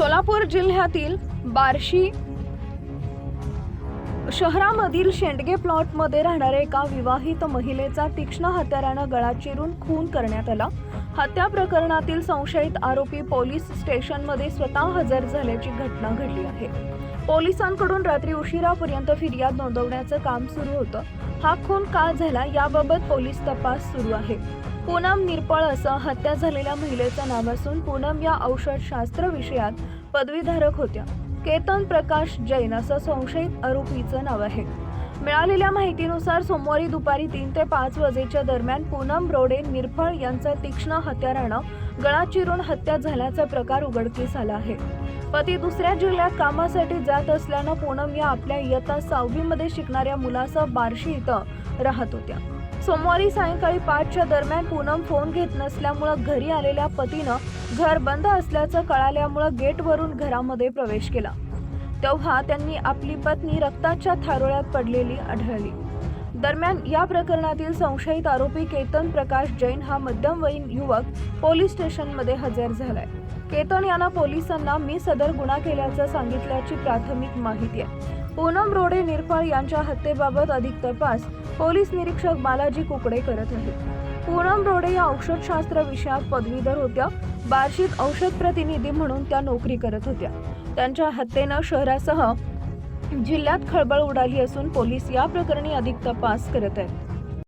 सोलापूर जिल्ह्यातील बार्शी शहरामधील शेंडगे प्लॉटमध्ये राहणाऱ्या एका विवाहित महिलेचा तीक्ष्ण हत्यारानं गळा चिरून खून करण्यात आला. हत्या प्रकरणातील संशयित आरोपी पोलीस स्टेशनमध्ये स्वतः हजर झाल्याची घटना घडली आहे. पोलिसांकडून रात्री उशिरापर्यंत फिर्याद नोंदवण्याचं काम सुरू होतं. हा खून का झाला याबाबत पोलीस तपास सुरू आहे. पूनम निरपळ असं हत्या झालेल्या महिलेचं नाव असून पूनम या औषधशास्त्र विषयात पदवीधारक होत्या. केतन प्रकाश जैन असं संशयित आरोपीचं नाव आहे. मिळालेल्या माहितीनुसार सोमवारी दुपारी तीन ते पाच वाजेच्या दरम्यान पूनम रोडे निरफळ यांचा तीक्ष्ण हत्यारानं गळा चिरून हत्या झाल्याचा प्रकार उघडकीस आला आहे. पती दुसऱ्या जिल्ह्यात कामासाठी जात असल्यानं पूनम या आपल्या इयत्ता सहावीमध्ये शिकणाऱ्या मुलासह बार्शी इथं राहत होत्या. सोमवारी सायंकाळी पाचच्या दरम्यान पूनम फोन घेत नसल्यामुळं घरी आलेल्या पतीनं घर बंद असल्याचं कळाल्यामुळं गेटवरून घरामध्ये प्रवेश केला. तेव्हा त्यांनी आपली पत्नी रक्ताच्या थारोळ्यात पडलेली आढळली. दरम्यान या प्रकरणातील संशयित आरोपी केतन प्रकाश जैन हा मध्यमवयीन युवक पोलीस स्टेशनमध्ये हजर झालाय. केतन यांना पोलिसांना मी सदर गुन्हा केल्याचं सांगितल्याची प्राथमिक माहिती आहे. पूनम रोडे निरफळ यांच्या हत्येबाबत अधिक तपास पोलीस निरीक्षक बालाजी कुकडे करत आहेत. पूनम रोडे या औषधशास्त्र विषयात पदवीधर होत्या. बार्शीत औषध प्रतिनिधी म्हणून त्या नोकरी करत होत्या. त्यांच्या हत्येनं शहरासह जिल्ह्यात खळबळ उडाली असून पोलीस या प्रकरणी अधिक तपास करत आहेत.